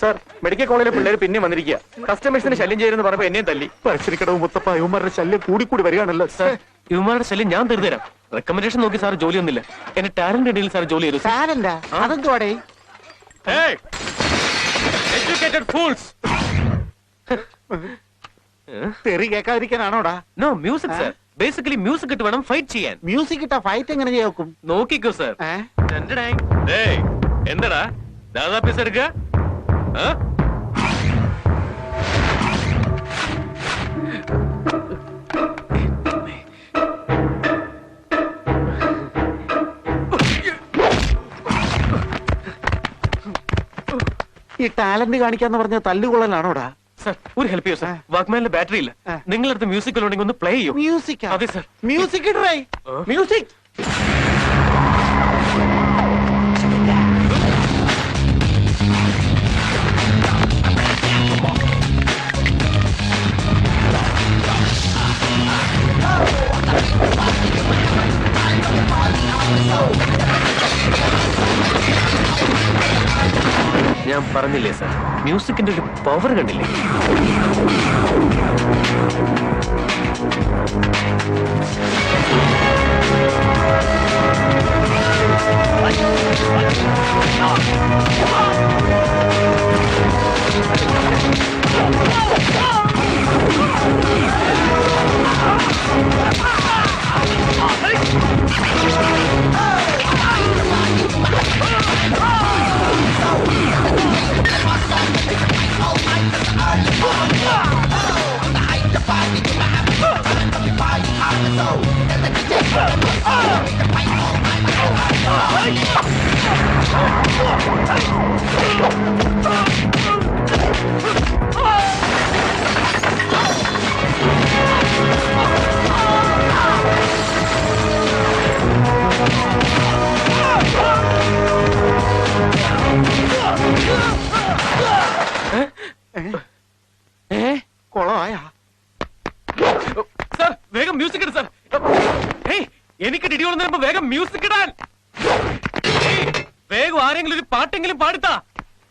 Sir medical കോളേജിലെ പിള്ളേർ പിന്നെ വന്നിരിക്കുക കസ്റ്റമേഴ്സിന് ശല്യം ചെയ്യുന്നു പറഞ്ഞപ്പോ എന്നെയും തല്ലി. പരിസരിക്കടവ് മുത്തപ്പ യുവമാരുടെ ശല്യം കൂടി കൂടി വരികയാണല്ലോ. സാർ ഇവന്മാരുടെ ശല്യം ഞാൻ തീർന്നുതരാം റെക്കമെൻഡേഷൻ നോക്കി സാർ ജോലി ഒന്നില്ല എന്റെ ടാലന്റ് ഇടയിൽ സാർ ജോലി ചെയ്തു. എഡ്യൂക്കേറ്റഡ് ഫൂൾസ് തെറി കേൾക്കാതിരിക്കാനാണോടാ? No music sir basically music ഇട്ട് വേണം ഫൈറ്റ് ചെയ്യാൻ. മ്യൂസിക് ഇട്ട ഫൈറ്റ് എങ്ങനെ ചെയ്യും നോക്കിക്കോ സാർ എന്തടാ? ദാദാ പീസ് എടുക്ക ഈ ടാലന്റ് കാണിക്കാന്ന് പറഞ്ഞ തല്ലുകൊള്ളലാണോടാ? സർ ഒരു ഹെൽപ്പ് ചെയ്യോ സാർ. വാക്മാനിലെ ബാറ്ററി ഇല്ല. നിങ്ങളടുത്ത് മ്യൂസിക് ഉണ്ടെങ്കിൽ ഒന്ന് പ്ലേ ചെയ്യൂ. മ്യൂസിക് അതെ സർ. മ്യൂസിക് മ്യൂസിക് ഞാൻ പറഞ്ഞില്ലേ സാർ മ്യൂസിക്കിന്റെ ഒരു പവർ കണ്ടില്ലേ?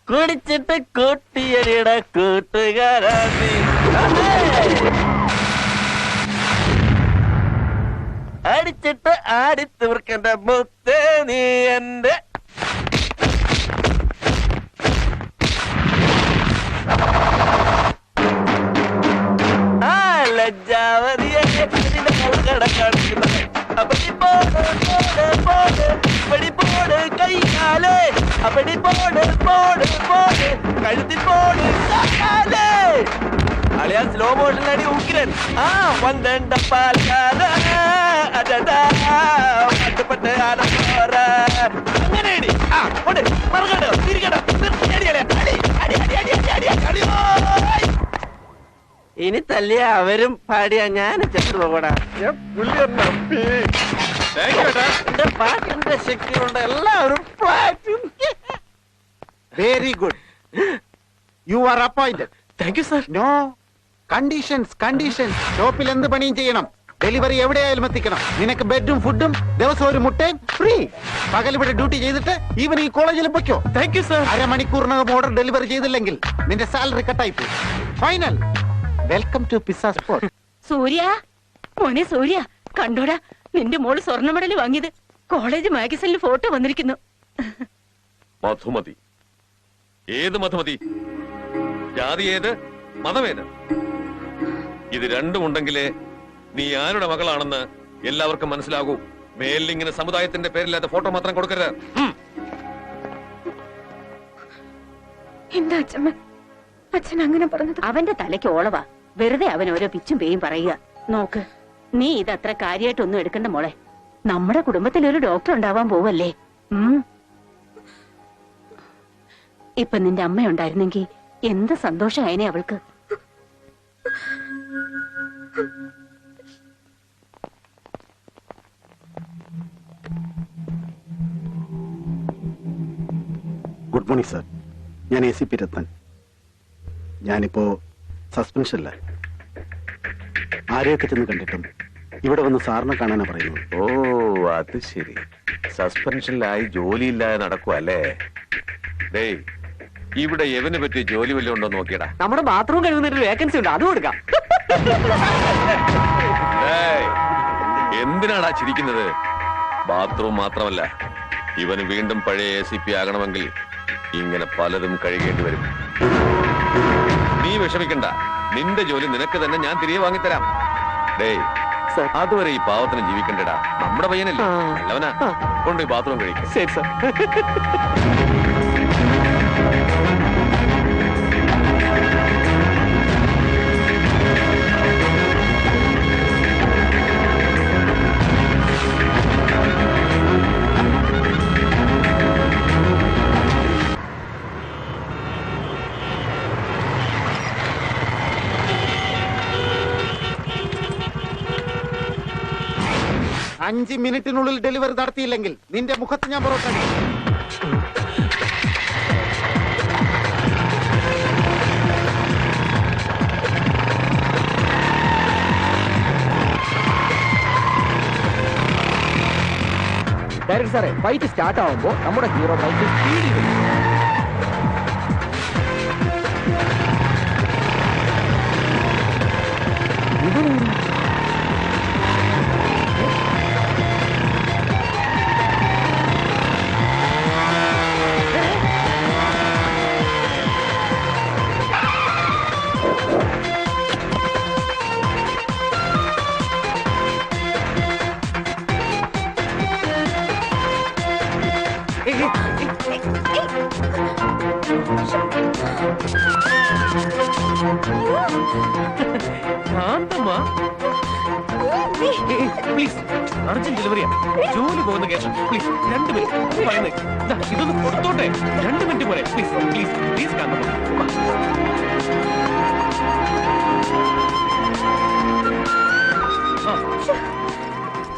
കുടിച്ചിട്ട് കൂട്ടിയടിയുടെ കൂട്ടുകാരാണി. അടിച്ചിട്ട് അതെ. അടിച്ചിട്ട് മുത്തേ നീ എന്റെ. ആ ലജ്ജാവതിയെ കടക്കണം അപ്പൊ നീ പോ, അപ്പടി പോട് കൈകാലേ അപ്പടി പോട് പോട് പോട്. കഴുത്തിൽ പോട് സ്ലോ മോഷൻ അടി ഉഗ്രൻ. ആ വന്ദണ്ട പാലാല അതപ്പെട്ട് ആലോര അങ്ങനെ അടി ആ ഉണ്ട് മറുകട തിരികട. ഇനി തല്ലിയ അവരും പാടിയ ഞാൻ ചെട്ടു പോകടാ പുള്ളി പാട്ടിന്റെ ശക്തി കൊണ്ട് എല്ലാവരും very good you are appointed thank you sir no conditions conditions ഷോപ്പിൽ എന്ത് പണിയും ചെയ്യണം? ഡെലിവറി എവിടെയായാലും എത്തിക്കണം. നിനക്ക് ബെഡും ഫുഡും ദിവസം ഒരു മുട്ടയും ഫ്രീ പകൽ ഇവിടെ ഡ്യൂട്ടി ചെയ്തിട്ട് ഈവനിങ് കോളേജിൽ പൊയ്ക്കോ. താങ്ക് യു സർ അരമണിക്കൂറിനകം ഓർഡർ ഡെലിവറി ചെയ്തില്ലെങ്കിൽ നിന്റെ സാലറി കട്ടായി പോകും final welcome to pizza spot Surya മോനെ സൂര്യ കണ്ടോടാ. നിന്റെ മോൾ സ്വർണ മെഡൽ വാങ്ങിയത് കോളേജ് മാഗസിനിൽ ഫോട്ടോ വന്നിരിക്കുന്നു. മധുമതി. ഏത് മധുമതി? ജാതി ഏത്? മതമേത്? ഇത് രണ്ടും ഉണ്ടെങ്കിലേ നീ ആരുടെ മകളാണെന്ന് എല്ലാവർക്കും മനസ്സിലാകൂ. മേലിങ്ങനെ സമുദായത്തിന്റെ പേരില്ലാത്ത ഫോട്ടോ മാത്രം കൊടുക്കരുത്. എന്താ അച്ഛമ്മ? അച്ഛൻ അങ്ങനെ പറഞ്ഞത്? അവന്റെ തലയ്ക്ക് ഓളവാ. വെറുതെ അവൻ ഓരോ പിച്ചും പേയും പറയുക. നോക്ക്. നീ ഇത് അത്ര കാര്യമായിട്ടൊന്നും എടുക്കണ്ട മോളെ. നമ്മുടെ കുടുംബത്തിൽ ഒരു ഡോക്ടർ ഉണ്ടാവാൻ പോവല്ലേ. ഇപ്പൊ നിന്റെ അമ്മ ഉണ്ടായിരുന്നെങ്കിൽ എന്ത് സന്തോഷമായനെ അവൾക്ക്? ഗുഡ് മോർണിംഗ് സർ ഞാൻ എ സി പി രത്നൻ ഞാനിപ്പോ സസ്പെൻഷനില്ല ആരെയൊക്കെ ചെന്ന് കണ്ടിട്ടും ഇവിടെ വന്ന് സാറിനെ കാണാനാ പറയുന്നത്. ഓ അത് ശരി. സസ്പെൻഷനിലായി ജോലിയില്ലാതെ നടക്കുവല്ലേ ഡേയ് ഇവിടെ എവന് പറ്റിയ ജോലി വല്ല ഉണ്ടോ നോക്കിയടാ? നമ്മുടെ ബാത്റൂം കഴുകുന്നതിന് വേക്കൻസി ഉണ്ട് അത് കൊടുക്കാം. ഏയ്, എന്തിനാടാ ചിരിക്കുന്നത്? ബാത്റൂം മാത്രമല്ല ഇവന് വീണ്ടും പഴയ എ സി പി ആകണമെങ്കിൽ ഇങ്ങനെ പലതും കഴിയേണ്ടി വരും. നീ വിഷമിക്കണ്ട. നിന്റെ ജോലി നിനക്ക് തന്നെ ഞാൻ തിരികെ വാങ്ങിത്തരാം. ഡേയ്. അതുവരെ ഈ പാവത്തിന് ജീവിക്കണ്ടടാ. നമ്മുടെ പയ്യനല്ലേ? അവനാ. കൊണ്ടുപോയി ബാത്റൂം കഴിക്കും. ശരി സർ. അഞ്ച് മിനിറ്റിനുള്ളിൽ ഡെലിവറി നടത്തിയില്ലെങ്കിൽ നിന്റെ മുഖത്ത് ഞാൻ പുറത്തു. ഡയറക്ടർ സാറേ ഫൈറ്റ് സ്റ്റാർട്ട് ആവുമ്പോൾ നമ്മുടെ ഹീറോ ബൈക്ക് സ്പീഡിൽ പ്ലീസ് അർജന്റ് ഡെലിവറിയാ ജോലി പോകുന്ന കേസ് പ്ലീസ് രണ്ട് മിനിറ്റ് പറയുന്നേ. ദാ, ഇതൊന്ന് കൊടുത്തോട്ടെ. രണ്ട് മിനിറ്റ് പോലെ പ്ലീസ് പ്ലീസ് പ്ലീസ് കാണുന്നു.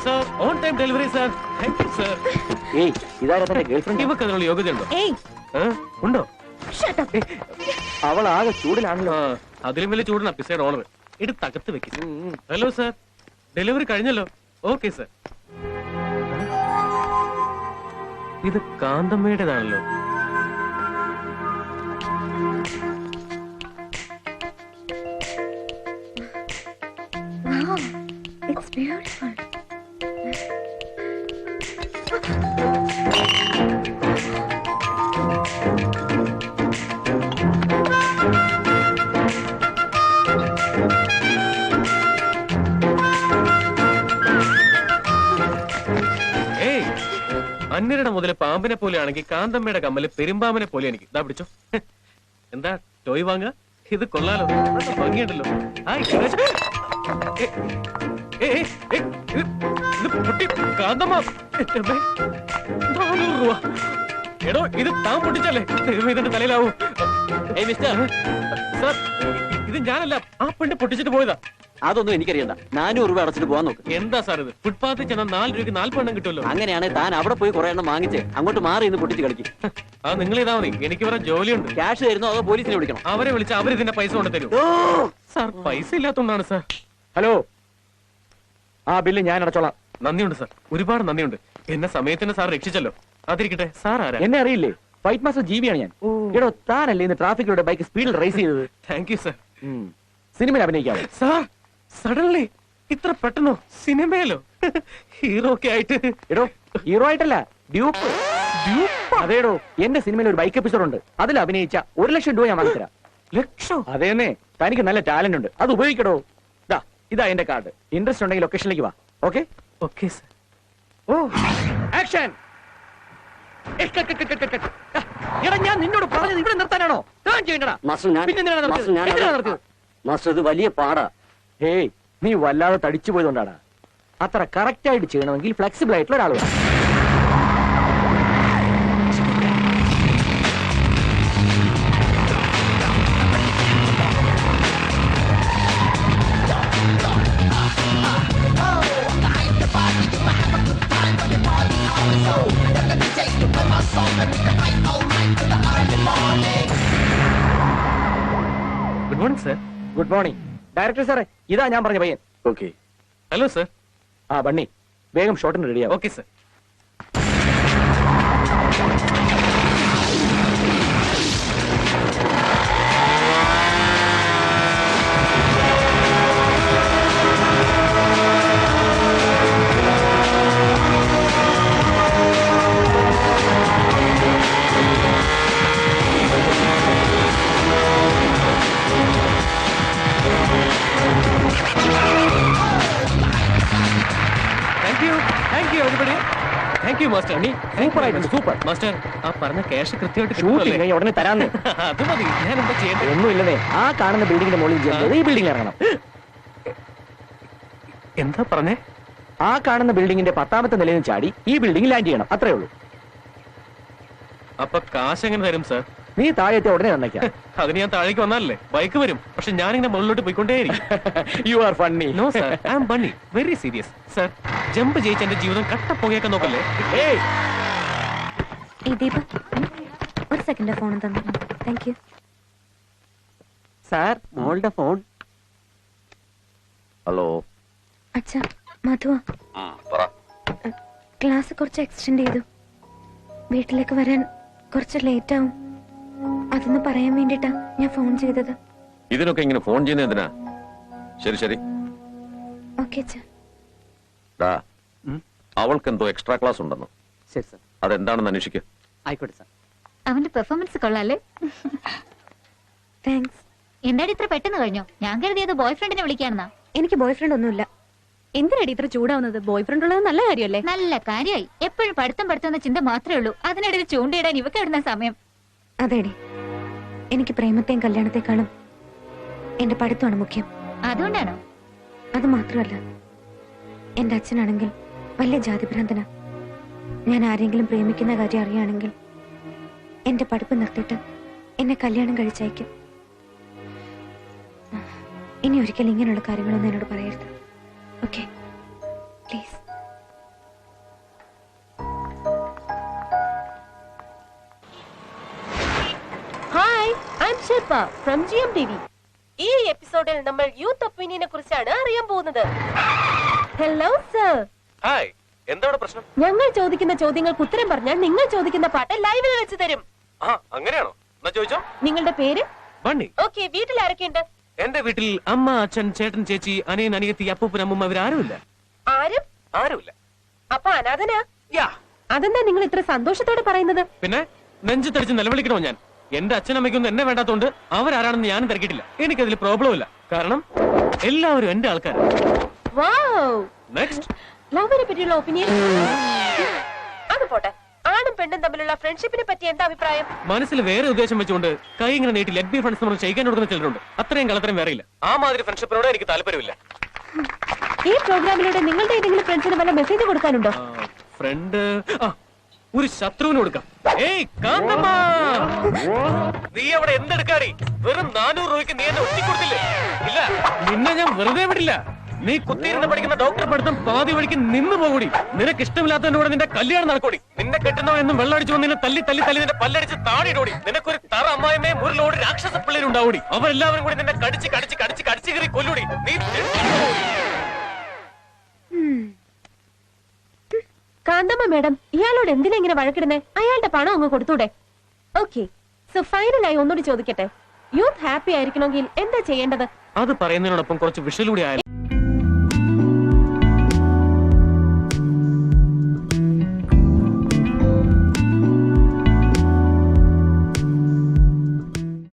Sir on time delivery sir thank you sir ഏയ് ഇതാരാ തന്റെ ഗേൾഫ്രണ്ട് ഇവക്ക് അതിനുള്ള യോഗ്യതയുണ്ടോ ഏയ്? ഉണ്ടോ? അവൾ ആകെ ചൂടിലാണല്ലോ. അതിലും വലിയ ചൂടാണ് പിസയുടെ ഓണർ എടുത്ത് അകത്ത് വെക്കും. ഹലോ സർ ഡെലിവറി കഴിഞ്ഞല്ലോ. ഓക്കെ സർ ഇത് കാന്തമ്മയുടേതാണല്ലോ It's beautiful. അന്യരുടെ മുതൽ പാമ്പിനെ പോലെ ആണെങ്കിൽ കാന്തമ്മയുടെ കമ്മൽ പെരുമ്പാമ്പിനെ പോലെ എനിക്ക്. ഇതാ പിടിച്ചോ. എന്താ ടോയ് വാങ്ങ ഇത് കൊള്ളാലോ. ഭംഗിയുണ്ടല്ലോ. പൊട്ടി കാന്തമ്മ. രൂപ എടോ ഇത് താൻ പൊട്ടിച്ചല്ലേ? ഇതിന്റെ ഇതെന്റെ തലയിലാവൂ. ഏയ് മിസ്റ്റർ. സർ ഇത് ഞാനല്ല ആ പെണ്ണ് പൊട്ടിച്ചിട്ട് പോയതാ. അതൊന്നും എനിക്കറിയണ്ട. നാനൂറ് രൂപ അടച്ചിട്ട് പോകാൻ നോക്ക്. എന്താ സാർ ഇത്? ഫുട്പാത്തിൽ ചെന്നാൽ നാല് രൂപയ്ക്ക് നാൽപ്പെണ്ണം കിട്ടുമല്ലോ. അങ്ങനെയാണ് താൻ അവിടെ പോയി കുറെ എണ്ണം വാങ്ങിച്ച് അങ്ങോട്ട് മാറി ഇന്ന് പൊട്ടിച്ച് കളിക്കും. അത് നിങ്ങൾ ഇതാ മതി. എനിക്ക് വേറെ ജോലിയുണ്ട്. ക്യാഷ് തരുന്നോ അതോ പോലീസിനെ വിളിക്കണം? അവരെ വിളിച്ച് അവർ ഇതിന്റെ പൈസ കൊണ്ട് തരും. സാർ പൈസ ഇല്ലാത്തതുകൊണ്ടാണ് സാർ. ഹലോ. ആ ബില്ല് ഞാൻ അടച്ചോളാം. നന്ദിയുണ്ട് സാർ. ഒരുപാട് നന്ദിയുണ്ട്. എന്നെ സമയത്തിന് സാർ രക്ഷിച്ചല്ലോ. അതിരിക്കട്ടെ സാർ ആരാ? എന്നെ അറിയില്ലേ? ഫൈറ്റ് മാസ്റ്റർ ജീവിയാണ് ഞാൻ. എടോ താനല്ലേ ഇന്ന് ട്രാഫിക്കിലൂടെ ബൈക്ക് സ്പീഡിൽ റേസ് ചെയ്തത്? താങ്ക് യു സാർ സിനിമയിൽ അഭിനയിക്കാവോ? സാർ സഡൻലി ഇത്ര പെട്ടെന്നോ? സിനിമയിലോ? ഹീറോ ഒക്കെ ആയിട്ട്. എടോ ഹീറോ ആയിട്ടല്ല ഡ്യൂപ്പ് അതേടോ എന്റെ സിനിമയിൽ ഒരു ബൈക്ക് എപ്പിസോഡ് ഉണ്ട്. അതിൽ അഭിനയിച്ച ഒരു ലക്ഷം രൂപ ഞാൻ വാങ്ങിത്തരാം. ലക്ഷം? അതേന്നെ തനിക്ക് നല്ല ടാലന്റ് ഉണ്ട്. അത് ഉപയോഗിക്കടോ. ഇതാ ഇതാ എന്റെ കാർഡ് ഇൻട്രസ്റ്റ് ഉണ്ടെങ്കിൽ ലൊക്കേഷനിലേക്ക് വാ. ഓക്കെ ഓക്കെ സർ ഓ ആക്ഷൻ എടാ ഞാൻ നിന്നോട് പറഞ്ഞത് ഇവിടെ നിർത്താനാണോ? ടേൺ ചെയ്യണ്ടടാ. ഞാൻ പിന്നെ എന്തിനാണ് നിർത്തിയത്? ഞാൻ എന്തിനാണ് നിർത്തിയത്? മാസ്റ്റർ ഇത് വലിയ പാടാ. ഹേയ് നീ വല്ലാതെ തടിച്ചു പോയതുകൊണ്ടാണ് അത്ര കറക്റ്റ് ആയിട്ട് ചെയ്യണമെങ്കിൽ ഫ്ലെക്സിബിൾ ആയിട്ടുള്ള ഒരാൾ വേണം. Good morning sir good morning director സാറേ ഇതാ ഞാൻ പറഞ്ഞ പയ്യൻ. ഓക്കെ ഹലോ സർ ആ ബണ്ണി. വേഗം ഷോട്ടിന് റെഡിയാ ഓക്കെ സാർ സൂപ്പർ ആയിട്ടുണ്ട്. സൂപ്പർ. മാസ്റ്റർ ആ പറഞ്ഞ ക്യാഷ് കൃത്യമായിട്ട് ഷൂട്ടിംഗ് കിട്ടുമല്ലേ? കഴിഞ്ഞ ഉടനെ തരാന്ന്. അത് മതി. ഞാൻ എന്താ ചെയ്യേണ്ടത്? ഒന്നുമില്ലതേ ആ കാണുന്ന ബിൽഡിങ്ങിന്റെ മുകളിൽ ചെന്നത് ഈ ബിൽഡിംഗ് ഇറങ്ങണം. എന്താ പറഞ്ഞേ? ആ കാണുന്ന പത്താമത്തെ നിലയിൽ ചാടി ഈ ബിൽഡിംഗ് ലാൻഡ് ചെയ്യണം. അത്രേ ഉള്ളൂ. അപ്പൊ കാശ് എങ്ങനെ തരും സർ നീ താഴത്തെ ഉടനെ തന്നേക്കാം അതിന് ഞാൻ താഴേക്ക് വന്നാലല്ലേ? ബൈക്ക് വരും. പക്ഷെ ഞാനിങ്ങനെ മുകളിലോട്ട് പോയിക്കൊണ്ടേയിരിക്കും. You are funny no sir I am Bunny very serious sir jump ജയിച്ച എന്റെ ജീവിതം കട്ട പുകയൊക്കെ നോക്കല്ലേ? ഏയ് ഈ ദീപ ഒരു സെക്കൻഡ് ഫോൺ തന്നെ. താങ്ക് യു സാർ മോളുടെ ഫോൺ. ഹലോ. അച്ഛാ മധുവ. പറ. ക്ലാസ് കുറച്ച് എക്സ്റ്റെൻഡ് ചെയ്തു. വീട്ടിലേക്ക് വരാൻ കുറച്ച് ലേറ്റ് ആവും. അതൊന്ന് പറയാൻ വേണ്ടിട്ടാ ഞാൻ ഫോൺ ചെയ്തത്. ഇതിനൊക്കെ ഇങ്ങനെ ഫോൺ ചെയ്യുന്ന എന്തിനാ? ശരി ശരി. ഓക്കെ. അവൾക്ക് എന്തോ എക്സ്ട്രാ ക്ലാസ് ഉണ്ടെന്ന്. ശരി സാർ അതെന്താണെന്ന് അന്വേഷിക്കുക ആയിക്കോട്ടെ സാർ. അവന്റെ പെർഫോമൻസ് കൊള്ളാല്ലേ? താങ്ക്സ് എന്താടി ഇത്ര പെട്ടെന്ന് കഴിഞ്ഞോ? ഞാൻ കരുതിയത് ബോയ് ഫ്രണ്ടിനെ വിളിക്കാണെന്നാ. എനിക്ക് ബോയ് ഫ്രണ്ട് ഒന്നുമില്ല. എന്തിനടി ഇത്ര ചൂടാവുന്നത്? ബോയ് ഫ്രണ്ട് ഉള്ളത് നല്ല കാര്യമല്ലേ? നല്ല കാര്യമായി. എപ്പോഴും പഠിത്തം പഠിത്തം എന്ന ചിന്ത മാത്രമേ ഉള്ളൂ. അതിനിടയിൽ ചൂണ്ടയിടാൻ ഇവക്ക് എവിടുന്ന സമയം? അതേടി. എനിക്ക് പ്രേമത്തെയും കല്യാണത്തെക്കാളും എന്റെ പഠിത്തമാണ് മുഖ്യം. അതുകൊണ്ടാണോ? അത് മാത്രമല്ല എന്റെ അച്ഛനാണെങ്കിൽ വലിയ ജാതിഭ്രാന്തനാ. ഞാൻ ആരെങ്കിലും പ്രേമിക്കുന്ന കാര്യം അറിയുകയാണെങ്കിൽ എന്റെ പഠിപ്പ് നിർത്തിയിട്ട് എന്നെ കല്യാണം കഴിച്ചയക്കും. ഇനി ഒരിക്കലും ഇങ്ങനെയുള്ള കാര്യങ്ങളൊന്നും എന്നോട് പറയരുത്. Okay please hi I am Shilpa from G M T V ഈ എപ്പിസോഡിൽ നമ്മൾ യൂത്ത് ഒപ്പീനിയനെ കുറിച്ചാണ് അറിയാൻ പോകുന്നത്. ഹലോ സർ ഹായ് എന്താ ഇവിടെ പ്രശ്നം? ഞങ്ങൾ ചോദിക്കുന്ന ചോദ്യങ്ങൾക്ക് ഉത്തരം പറഞ്ഞാൽ നിങ്ങൾ ചോദിക്കുന്ന പാട്ട് ലൈവിൽ വെച്ച് തരും. ആ അങ്ങനെയാണോ? എന്നാ ചോദിച്ചോ. നിങ്ങളുടെ പേര്? ബണ്ണി. ഓക്കെ വീട്ടിൽ ആരൊക്കെയുണ്ട്? എന്റെ വീട്ടിൽ അമ്മ അച്ഛൻ ചേട്ടൻ ചേച്ചി അനിയൻ അനിയത്തി അപ്പൂപ്പൻ അമ്മൂമ്മ ഇവരാരുമില്ല. ആരും? ആരുമില്ല. അപ്പൊ അനാഥനാ? യാ. അതെന്താ നിങ്ങൾ ഇത്ര സന്തോഷത്തോടെ പറയുന്നത്? പിന്നെ നെഞ്ചത്തടിച്ച് നിലവിളിക്കണോ ഞാൻ? എന്റെ അച്ഛനമ്മയ്ക്കൊന്നും എന്നെ വേണ്ടാത്തോണ്ട് അവരാരാണെന്ന് ഞാനും തിരക്കിയിട്ടില്ല എനിക്കതിൽ പ്രോബ്ലം ഇല്ല. കാരണം എല്ലാവരും എന്റെ ആൾക്കാരാണ് വാവ് നെക്സ്റ്റ് ലവിനെ പറ്റിയുള്ള ഒപ്പീനിയൻ അത് പോട്ടെ. ആണും പെണ്ണും തമ്മിലുള്ള ഫ്രണ്ട്ഷിപ്പിനെ പറ്റി എന്താ അഭിപ്രായം? മനസ്സിൽ വേറെ ഉദ്ദേശം വെച്ചുകൊണ്ട് കൈ ഇങ്ങനെ നീട്ടി ലെഗ് ബി ഫ്രണ്ട്സ് നമ്മൾ ചെയ്യിക്കാൻ കൊടുക്കുന്ന ചിലരുണ്ട്. അത്രയും കളത്തരം വേറെ ഇല്ല ആ മാതിരി ഫ്രണ്ട്ഷിപ്പിനോട് എനിക്ക് താല്പര്യമില്ല. ഈ പ്രോഗ്രാമിലൂടെ നിങ്ങളുടെ ഏതെങ്കിലും ഫ്രണ്ട്സിന് വല്ല മെസ്സേജ് കൊടുക്കാനുണ്ടോ? ഫ്രണ്ട് ഒരു ശത്രുവിന് കൊടുക്കാം. ഏയ് കാന്തമ്മ! നീ അവിടെ എന്തെടുക്കാടി? വെറും നാനൂറ് രൂപയ്ക്ക് നീ എന്നെ ഒറ്റിക്കൊടുത്തില്ലേ ഇല്ല. നിന്നെ ഞാൻ വെറുതെ വിടില്ല. നീ കുത്തിയിരുന്ന് പഠിക്കുന്ന ഡോക്ടർ പഠിത്തം പാതി വഴിക്ക് നിന്ന് പോകൂടി. നിനക്ക് ഇഷ്ടമില്ലാത്തതിന്റെ കൂടെ നിന്റെ കല്യാണം നടക്കൂടി. നിന്നെ കെട്ടുന്നവൻ എന്നും വെള്ളടിച്ചു വന്ന് നിന്നെ തല്ലി തല്ലി തല്ലി നിന്റെ പല്ലടിച്ച് താടിയിടോടി. നിനക്കൊരു തറ അമ്മായിമേ ലോഡ് രാക്ഷസ പിള്ളേരുണ്ടാവൂടി അവരെല്ലാവരും കൂടി നിന്നെ കടിച്ച് കടിച്ച് കടിച്ച് കടിച്ച് കയറി കൊല്ലൂടി. നീ കാന്തമ്മ മേഡം ഇയാളോട് എന്തിനാ ഇങ്ങനെ വഴക്കിടുന്നേ? അയാളുടെ പണം അങ്ങ് കൊടുത്തൂടെ? ഓക്കെ. സോ ഫൈനലായി ഒന്നുകൂടി ചോദിക്കട്ടെ? യൂത്ത് ഹാപ്പി ആയിരിക്കണമെങ്കിൽ എന്താ ചെയ്യേണ്ടത്? അത് പറയുന്നതിനോടൊപ്പം കുറച്ച് വിഷലൂടെ ആയാലും?